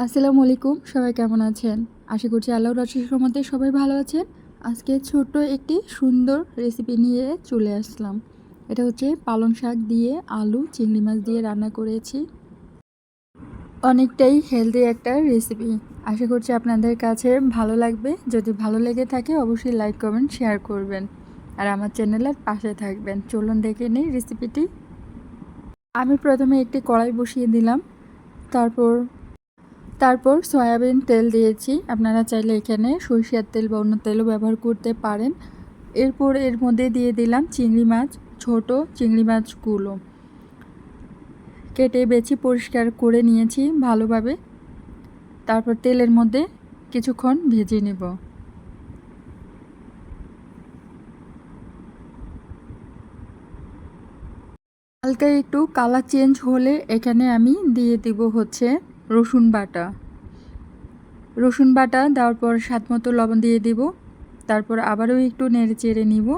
আসসালামু আলাইকুম, সবাই কেমন আছেন? আশা করছি আল্লাহর রসের মধ্যে সবাই ভালো আছেন। আজকে ছোট্ট একটি সুন্দর রেসিপি নিয়ে চলে আসলাম। এটা হচ্ছে পালং শাক দিয়ে আলু, চিংড়ি মাছ দিয়ে রান্না করেছি। অনেকটাই হেলদি একটা রেসিপি আশা করছি আপনাদের কাছে ভালো লাগবে। যদি ভালো লেগে থাকে, অবশ্যই লাইক কমেন্ট শেয়ার করবেন। আর আমার চ্যানেলের পাশে থাকবেন। চলুন দেখে নিই রেসিপিটি আমি প্রথমে একটি কড়াই বসিয়ে দিলাম। তারপর তারপর সয়াবিন তেল দিয়েছি। আপনারা চাইলে এখানে সরিষার তেল বা অন্য তেলও ব্যবহার করতে পারেন। এরপর এর মধ্যে দিয়ে দিলাম চিংড়ি মাছ, ছোট চিংড়ি মাছগুলো। কেটে বেছে পরিষ্কার করে নিয়েছি ভালোভাবে। তারপর তেলের মধ্যে কিছুক্ষণ ভেজে নেব। হালকা একটু কালার চেঞ্জ হলে এখানে আমি দিয়ে দিব হচ্ছে রসুন বাটা। রসুন বাটা দেওয়ার পর স্বাদ মতো লবণ দিয়ে দিব। তারপর আবারও একটু নেড়ে চেড়ে নিব।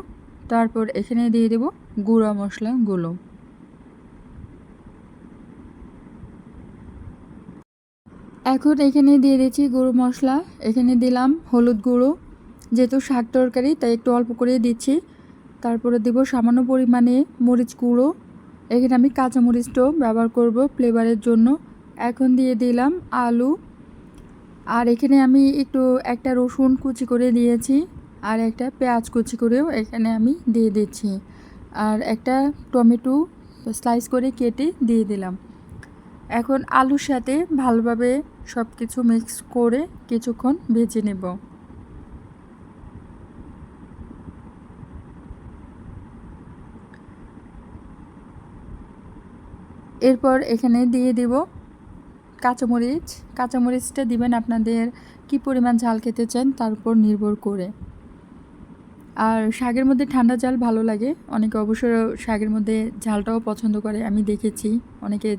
তারপর এখানে দিয়ে দেব গুঁড়া মশলাগুলো এখন এখানে দিয়ে দিচ্ছি গুঁড়ো মশলা। এখানে দিলাম হলুদ গুঁড়ো। যেহেতু শাক তরকারি, তাই একটু অল্প করে দিচ্ছি। তারপরে দেব সামান্য পরিমাণে মরিচ গুঁড়ো। এখানে আমি কাঁচা মরিচটাও ব্যবহার করব ফ্লেভারের জন্য। এখন দিয়ে দিলাম আলু। আর এখানে আমি একটু একটা রসুন কুচি করে দিয়েছি আর একটা পেঁয়াজ কুচি করেও এখানে আমি দিয়ে দিচ্ছি। আর একটা টমেটো স্লাইস করে কেটে দিয়ে দিলাম। এখন আলুর সাথে ভালোভাবে সব কিছু মিক্স করে কিছুক্ষণ ভেজে নেব। এরপর এখানে দিয়ে দেব কাঁচামরিচ, কাঁচামরিচটা দিবেন আপনাদের কি পরিমাণ ঝাল খেতে চান তার উপর নির্ভর করে। আর শাকের মধ্যে ঠান্ডা ঝাল ভালো লাগে, অনেকে অবশ্য শাকের মধ্যে ঝালটাও পছন্দ করে, আমি দেখেছি অনেকে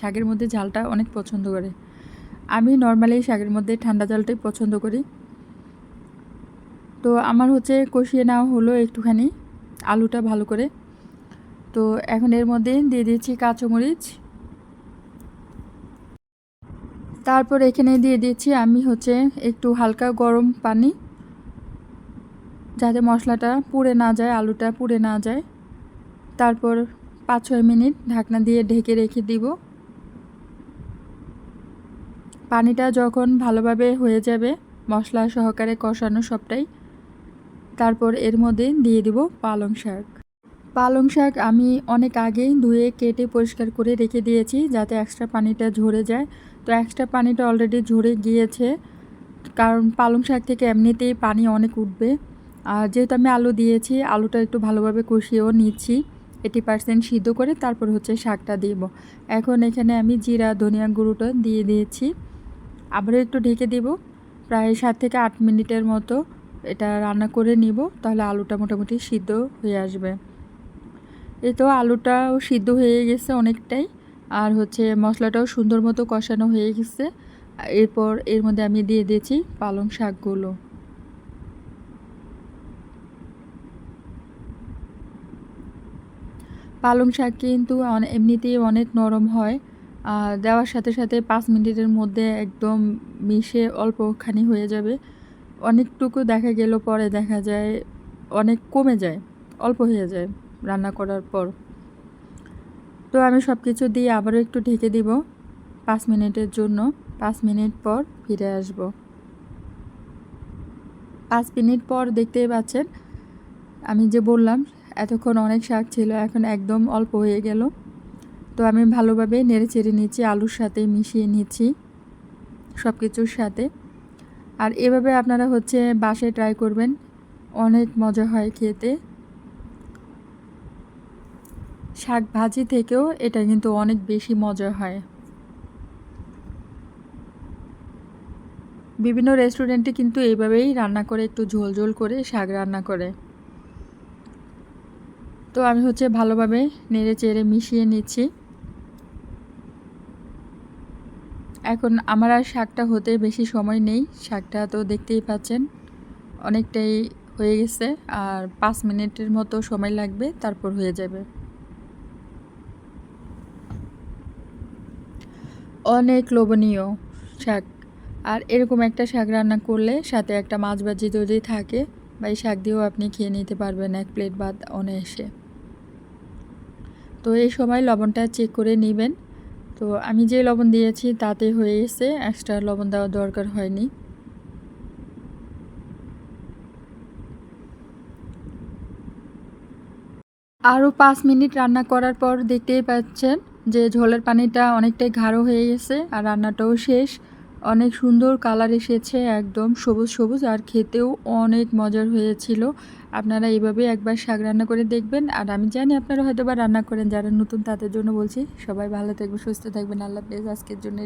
শাকের মধ্যে ঝালটা অনেক পছন্দ করে। আমি নর্মালি শাকের মধ্যে ঠান্ডা জালটাই পছন্দ করি। তো আমার হচ্ছে কষিয়ে নেওয়া হলো একটুখানি, আলুটা ভালো করে। তো এখন এর মধ্যে দিয়ে দিয়েছি কাঁচামরিচ তারপর এখানে দিয়ে দিয়েছি আমি হচ্ছে একটু হালকা গরম পানি, যাতে মশলাটা পুড়ে না যায়, আলুটা পুড়ে না যায়। তারপর পাঁচ ছয় মিনিট ঢাকনা দিয়ে ঢেকে রেখে দিব। পানিটা যখন ভালোভাবে হয়ে যাবে, মশলা সহকারে কষানো সবটাই, তারপর এর মধ্যে দিয়ে দিব পালং শাক। পালং শাক আমি অনেক আগেই ধুয়ে, কেটে, পরিষ্কার করে রেখে দিয়েছি, যাতে এক্সট্রা পানিটা ঝরে যায়। তো এক্সট্রা পানিটা অলরেডি ঝরে গিয়েছে। কারণ পালং শাক থেকে এমনিতেই পানি অনেক উঠবে। আর যেহেতু আমি আলু দিয়েছি, আলুটা একটু ভালোভাবে কষিয়েও নিচ্ছি। এইটি পার্সেন্ট সিদ্ধ করে তারপর হচ্ছে শাকটা দিব। এখন এখানে আমি জিরা, ধনিয়া গুঁড়োটা দিয়ে দিয়েছি। আবারও একটু ঢেকে দিব। প্রায় সাত থেকে আট মিনিটের মতো এটা রান্না করে নিব, তাহলে আলুটা মোটামুটি সিদ্ধ হয়ে আসবে। এই তো আলুটাও সিদ্ধ হয়ে গেছে অনেকটাই। আর হচ্ছে মশলাটাও সুন্দর মতো কষানো হয়ে গেছে। এরপর এর মধ্যে আমি দিয়ে দিয়েছি পালং শাকগুলো। পালং শাক কিন্তু এমনিতেই অনেক নরম হয়। দেওয়ার সাথে সাথে পাঁচ মিনিটের মধ্যে একদম মিশে অল্পখানি হয়ে যাবে। অনেকটুকু দেখা গেল পরে দেখা যায় অনেক কমে যায়, অল্প হয়ে যায় রান্না করার পর। তো আমি সব কিছু দিয়ে আবারও একটু ঢেকে দিব পাঁচ মিনিটের জন্য। পাঁচ মিনিট পর ফিরে আসব। পাঁচ মিনিট পর দেখতেই পাচ্ছেন, আমি যে বললাম, এতক্ষণ অনেক শাক ছিল, এখন একদম অল্প হয়ে গেল। তো আমি ভালোভাবে নেড়ে চেড়ে নিচ্ছি, আলুর সাথে মিশিয়ে নিচ্ছি সব কিছুর সাথে। আর এভাবে আপনারা হচ্ছে বাসায় ট্রাই করবেন, অনেক মজা হয় খেতে। শাক ভাজি থেকেও এটা কিন্তু অনেক বেশি মজা হয়। বিভিন্ন রেস্টুরেন্টে কিন্তু এইভাবেই রান্না করে, একটু ঝোল ঝোল করে শাক রান্না করে। তো আমি হচ্ছে ভালোভাবে নেড়ে চেড়ে মিশিয়ে নিচ্ছি। এখন আমার আর শাকটা হতে বেশি সময় নেই, শাকটা তো দেখতেই পাচ্ছেন, অনেকটাই হয়ে গেছে, আর পাঁচ মিনিটের মতো সময় লাগবে, তারপর হয়ে যাবে। অনেক লোভনীয় শাক। আর এরকম একটা শাক রান্না করলে সাথে একটা মাছ ভাজি যদি থাকে, বা এই শাক দিয়েও আপনি খেয়ে নিতে পারবেন এক প্লেট ভাত অনায়াসে। তো এই সময় লবণটা চেক করে নেবেন। তো আমি যে লবণ দিয়েছি তাতে হয়ে গেছে এক্সট্রা লবণ দেওয়ার দরকার হয়নি। আরও পাঁচ মিনিট রান্না করার পর দেখতেই পাচ্ছেন যে ঝোলের পানিটা অনেকটাই ঘাড়ো হয়ে গেছে আর রান্নাটাও শেষ। অনেক সুন্দর কালার এসেছে, একদম সবুজ সবুজ আর খেতেও অনেক মজার হয়েছিল। আপনারা এইভাবে একবার শাক রান্না করে দেখবেন আর আমি জানি আপনারা হয়তো বা রান্না করেন, যারা নতুন তাদের জন্য বলছি। সবাই ভালো থাকবে সুস্থ থাকবেন। আল্লাহ হাফেজ। আজকের জন্য